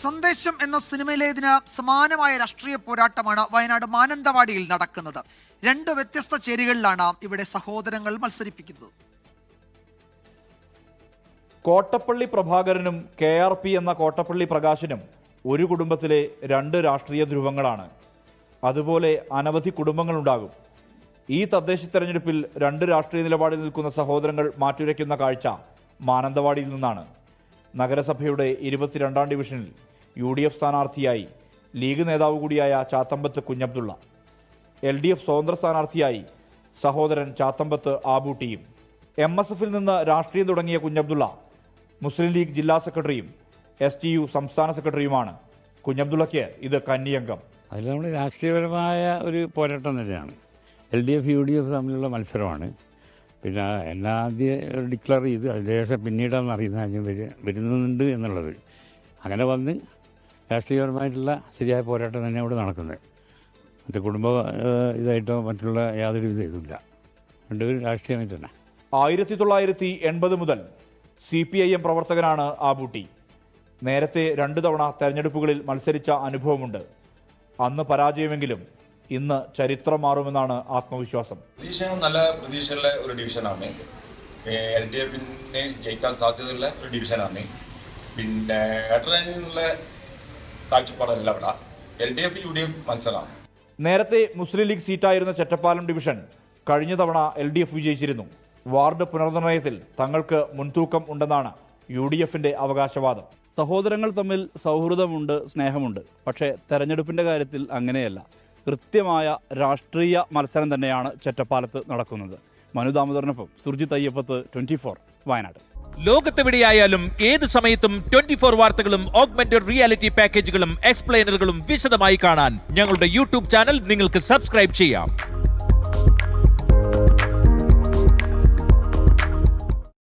സന്ദേശം എന്ന സിനിമയിലേതിന് സമാനമായ രാഷ്ട്രീയ പോരാട്ടമാണ് വയനാട് മാനന്തവാടിയിൽ നടക്കുന്നത്. രണ്ട് വ്യത്യസ്ത ചേരികളിലാണ് ഇവിടെ സഹോദരങ്ങൾ മത്സരിപ്പിക്കുന്നത്. കോട്ടപ്പള്ളി പ്രഭാകരനും കെ ആർ പി എന്ന കോട്ടപ്പള്ളി പ്രകാശനും ഒരു കുടുംബത്തിലെ രണ്ട് രാഷ്ട്രീയ ധ്രുവങ്ങളാണ്. അതുപോലെ അനവധി കുടുംബങ്ങളുണ്ടാകും. ഈ തദ്ദേശ തെരഞ്ഞെടുപ്പിൽ രണ്ട് രാഷ്ട്രീയ നിലപാടിൽ നിൽക്കുന്ന സഹോദരങ്ങൾ മാറ്റുരയ്ക്കുന്ന കാഴ്ച മാനന്തവാടിയിൽ നിന്നാണ്. നഗരസഭയുടെ ഇരുപത്തിരണ്ടാം ഡിവിഷനിൽ യു ഡി എഫ് സ്ഥാനാർത്ഥിയായി ലീഗ് നേതാവ് കൂടിയായ Chathambath Kunhabdulla. L D F സ്വതന്ത്ര സ്ഥാനാർത്ഥിയായി സഹോദരൻ ചാത്തമ്പത്ത് ആബൂട്ടിയും. എം എസ് എഫിൽ നിന്ന് രാഷ്ട്രീയം തുടങ്ങിയ കുഞ്ഞബ്ദുള്ള മുസ്ലിം ലീഗ് ജില്ലാ സെക്രട്ടറിയും എസ് ടി യു സംസ്ഥാന സെക്രട്ടറിയുമാണ്. കുഞ്ഞബ്ദുള്ളയ്ക്ക് ഇത് കന്നിയംഗം. അതിൽ നമ്മൾ രാഷ്ട്രീയപരമായ ഒരു പോരാട്ടം തന്നെയാണ്. L D F U D F തമ്മിലുള്ള മത്സരമാണ്. പിന്നെ എന്നാ ആദ്യം ഡിക്ലെയർ ചെയ്ത് അതിനുശേഷം പിന്നീടാണ് അറിയുന്നത് ഞാൻ വരു വരുന്നുണ്ട് എന്നുള്ളത്. അങ്ങനെ വന്ന് രാഷ്ട്രീയപരമായിട്ടുള്ള ശരിയായ പോരാട്ടം തന്നെ അവിടെ നടക്കുന്നത്. മറ്റേ കുടുംബ ഇതായിട്ടോ മറ്റുള്ള യാതൊരു വിധ ഇതുമില്ല രണ്ടുപേരും രാഷ്ട്രീയമായിട്ട് തന്നെ. ആയിരത്തി തൊള്ളായിരത്തി എൺപത് മുതൽ സി പി ഐ എം പ്രവർത്തകനാണ് ആബൂട്ടി നേരത്തെ രണ്ടു തവണ തെരഞ്ഞെടുപ്പുകളിൽ മത്സരിച്ച അനുഭവമുണ്ട്. അന്ന് പരാജയമെങ്കിലും ഇന്ന് ചരിത്രം മാറുമെന്നാണ് ആത്മവിശ്വാസം. പ്രതീക്ഷ നല്ല പ്രതീക്ഷയുള്ള ഒരു ഡിവിഷനാണ്. എൽ ഡി എഫിനെ ജയിക്കാൻ സാധ്യതയുള്ള ഒരു ഡിവിഷനാണ്. പിന്നെ ഇടതുള്ള കാഴ്ചപ്പാടല്ല ഇവിടെ L D F U D F മത്സരമാണ് നേരത്തെ മുസ്ലിം ലീഗ് സീറ്റായിരുന്ന ചെറ്റപ്പാലം ഡിവിഷൻ കഴിഞ്ഞ തവണ എൽ ഡി എഫ് വിജയിച്ചിരുന്നു. വാർഡ് പുനർനിർണയത്തിൽ തങ്ങൾക്ക് മുൻതൂക്കം ഉണ്ടെന്നാണ് യു ഡി എഫിന്റെ അവകാശവാദം. സഹോദരങ്ങൾ തമ്മിൽ സൗഹൃദമുണ്ട് സ്നേഹമുണ്ട്. പക്ഷേ തെരഞ്ഞെടുപ്പിന്റെ കാര്യത്തിൽ അങ്ങനെയല്ല. കൃത്യമായ രാഷ്ട്രീയ മത്സരം തന്നെയാണ് ചെറ്റപ്പാലത്ത് നടക്കുന്നത്. മനു ദാമോദരനൊപ്പം സുർജിത് അയ്യപ്പത്ത് ട്വന്റി ഫോർ വയനാട്. ലോകത്തെവിടെയായാലും ഏത് സമയത്തും ട്വന്റി ഫോർ വാർത്തകളും ഓഗ്മെന്റഡ് റിയാലിറ്റി പാക്കേജുകളും എക്സ്പ്ലെയിനറുകളും വിശദമായി കാണാൻ ഞങ്ങളുടെ യൂട്യൂബ് ചാനൽ നിങ്ങൾക്ക് സബ്സ്ക്രൈബ് ചെയ്യാം.